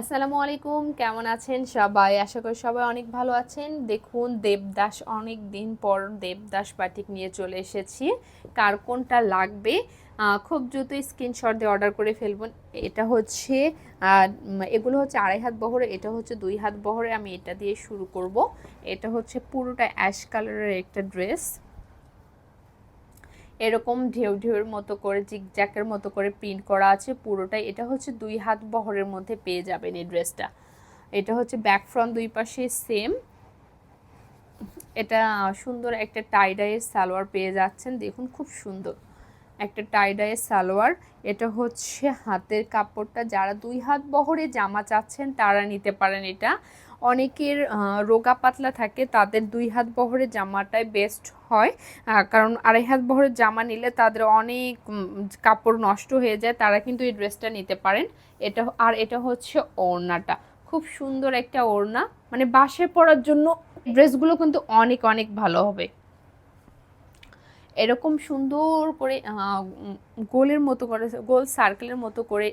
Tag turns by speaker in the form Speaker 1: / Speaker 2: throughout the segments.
Speaker 1: আসসালামু আলাইকুম, কেমন আছেন সবাই? আশা করি সবাই অনেক ভালো আছেন। দেখুন, দেবদাস অনেক দিন পর দেবদাস বাটিক নিয়ে চলে এসেছি। কার কোনটা লাগবে? খুব দ্রুত স্ক্রিনশট দিয়ে অর্ডার করে ফেলবেন এটা হচ্ছে এগুলো হচ্ছে আড়াই হাত বহরে, এটা হচ্ছে দুই হাত বহরে আমি এটা দিয়ে শুরু করব। এটা হচ্ছে পুরোটা অ্যাশ কালারের একটা ড্রেস। এরকম ঢেউ ঢেউয়ের মতো করে জিগজ্যাকের মতো করে প্রিন্ট করা আছে। পুরোটাই এটা হচ্ছে দুই হাত বহরের মধ্যে পেয়ে যাবেন এই ড্রেসটা। এটা হচ্ছে ব্যাক ফ্রন্ট দুই পাশে সেম এটা সুন্দর একটা টাইডাইয়ের সালোয়ার পেয়ে যাচ্ছেন। দেখুন খুব সুন্দর একটা টাইডাইয়ের সালোয়ার। এটা হচ্ছে হাতের কাপড়টা। যারা দুই হাত বহরে জামা চাচ্ছেন, তারা নিতে পারেন এটা। অনেকের রোগা পাতলা থাকে, তাদের দুই হাত বহরে জামাটাই বেস্ট হয়। কারণ আড়াই হাত বহরের জামা নিলে তাদের অনেক কাপড় নষ্ট হয়ে যায়, তারা কিন্তু এই ড্রেসটা নিতে পারেন। এটা, আর এটা হচ্ছে ওড়নাটা। খুব সুন্দর একটা ওড়না। মানে বাসে পরার জন্য ড্রেসগুলো কিন্তু অনেক অনেক ভালো হবে। এরকম সুন্দর করে গোলের মতো করে, গোল সার্কেলের মতো করে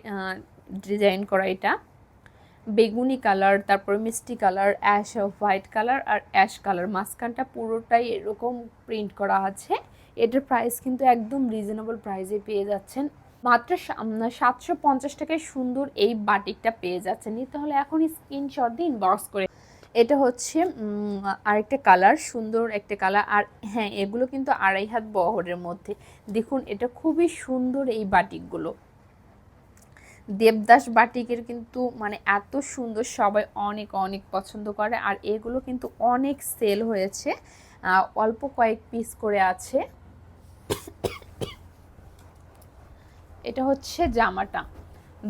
Speaker 1: ডিজাইন করা এটা। বেগুনি কালার, তারপরে মিষ্টি কালার অ্যাশ হোয়াইট কালার আর অ্যাশ কালার মাঝখানটা পুরোটাই এরকম প্রিন্ট করা আছে। এটার প্রাইস কিন্তু একদম রিজনেবল প্রাইসে পেয়ে যাচ্ছেন। মাত্র সাতশো পঞ্চাশ টাকায় সুন্দর এই বাটিকটা পেয়ে যাচ্ছেন। নিতে হলে এখনই স্ক্রিনশট দিয়ে ইনবক্স করে। এটা হচ্ছে আরেকটা কালার সুন্দর একটা কালার আর হ্যাঁ এগুলো কিন্তু আড়াই হাত বহরের মধ্যে। দেখুন, এটা খুবই সুন্দর এই বাটিকগুলো। দেবদাস বাটিকের কিন্তু মানে এত সুন্দর সবাই অনেক অনেক পছন্দ করে। আর এগুলো কিন্তু অনেক সেল হয়েছে। অল্প কয়েক পিস করে আছে। এটা হচ্ছে জামাটা।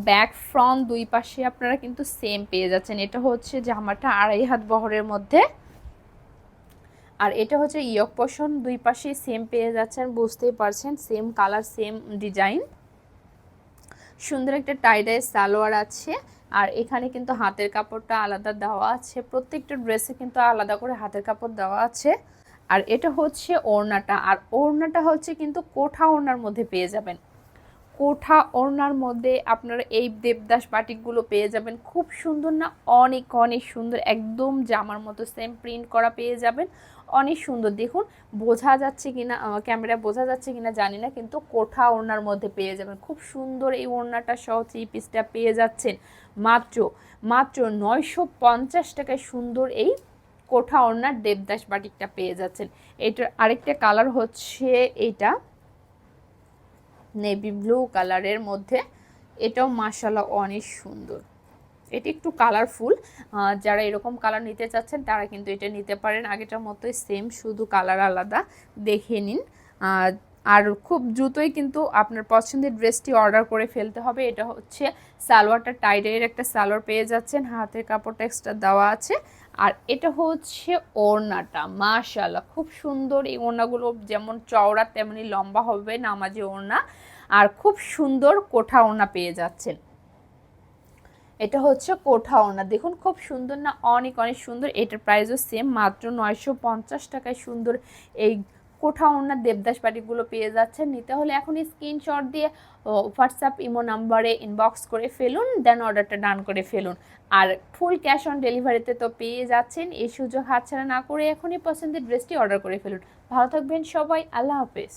Speaker 1: ব্যাক ফ্রন্ট দুই পাশে আপনারা কিন্তু সেম পেয়ে যাচ্ছেন। এটা হচ্ছে জামাটা আড়াই হাত বহরের মধ্যে। আর এটা হচ্ছে ইয়ক পোষণ। দুই পাশে সেম পেয়ে যাচ্ছেন। বুঝতেই পারছেন সেম কালার সেম ডিজাইন সুন্দর একটা টাইডাই সালোয়ার আছে। আর এখানে কিন্তু হাতের কাপড়টা আলাদা দেওয়া আছে। প্রত্যেকটা ড্রেসে কিন্তু আলাদা করে হাতের কাপড় দেওয়া আছে। আর এটা হচ্ছে ওড়নাটা। আর ওড়নাটা হচ্ছে কিন্তু কোঠা ওড়নার মধ্যে পেয়ে যাবেন। কোঠা ওড়নার মধ্যে আপনারা এই দেবদাস বাটিকগুলো পেয়ে যাবেন। খুব সুন্দর না? অনেক অনেক সুন্দর। একদম জামার মতো সেম প্রিন্ট করা পেয়ে যাবেন। অনেক সুন্দর। দেখুন, বোঝা যাচ্ছে কিনা ক্যামেরা বোঝা যাচ্ছে কিনা জানি না, কিন্তু কোঠা ওড়নার মধ্যে পেয়ে যাবেন। খুব সুন্দর এই ওড়নাটা সহ থ্রি পিসটা পেয়ে যাচ্ছেন। মাত্র মাত্র নয়শো পঞ্চাশ টাকায় সুন্দর এই কোঠা ওড়নার দেবদাস বাটিকটা পেয়ে যাচ্ছেন। এটার আরেকটা কালার হচ্ছে এইটা। নেভি ব্লু কালারের মধ্যে। এটাও মাসালা অনেক সুন্দর। এটি একটু কালারফুল যারা এরকম কালার নিতে চাচ্ছেন, তারা কিন্তু এটা নিতে পারেন। আগেটার মতোই সেম শুধু কালার আলাদা। দেখে নিন। আর খুব দ্রুতই কিন্তু আপনার পছন্দের ড্রেসটি অর্ডার করে ফেলতে হবে। এটা হচ্ছে সালোয়ারটা টাইডের একটা সালোয়ার পেয়ে যাচ্ছেন। হাতের কাপড়টা এক্সট্রা দেওয়া আছে। আর এটা হচ্ছে ওড়নাটা মাশাল্লাহ খুব সুন্দর। এই ওড়নাগুলো যেমন চওড়া, তেমনি লম্বা হবে নামাজি ওড়না। আর খুব সুন্দর কোঠা ওড়না পেয়ে যাচ্ছেন। এটা হচ্ছে কোঠা ওড়না। দেখুন, খুব সুন্দর না? অনেক অনেক সুন্দর। এটার প্রাইসও সেম মাত্র নয়শো পঞ্চাশ টাকায় সুন্দর এই কোঠা ওনার দেবদাস বাটিগুলো পেয়ে যাচ্ছেন। নিতে হলে এখনই স্ক্রিনশট দিয়ে হোয়াটসঅ্যাপ ইমো নাম্বারে ইনবক্স করে ফেলুন দেন অর্ডারটা ডান করে ফেলুন। আর ফুল ক্যাশ অন ডেলিভারিতে তো পেয়ে যাচ্ছেন, এই সুযোগ হাতছাড়া না করে এখনই পছন্দের ড্রেসটি অর্ডার করে ফেলুন। ভালো থাকবেন সবাই, আল্লাহ হাফেজ।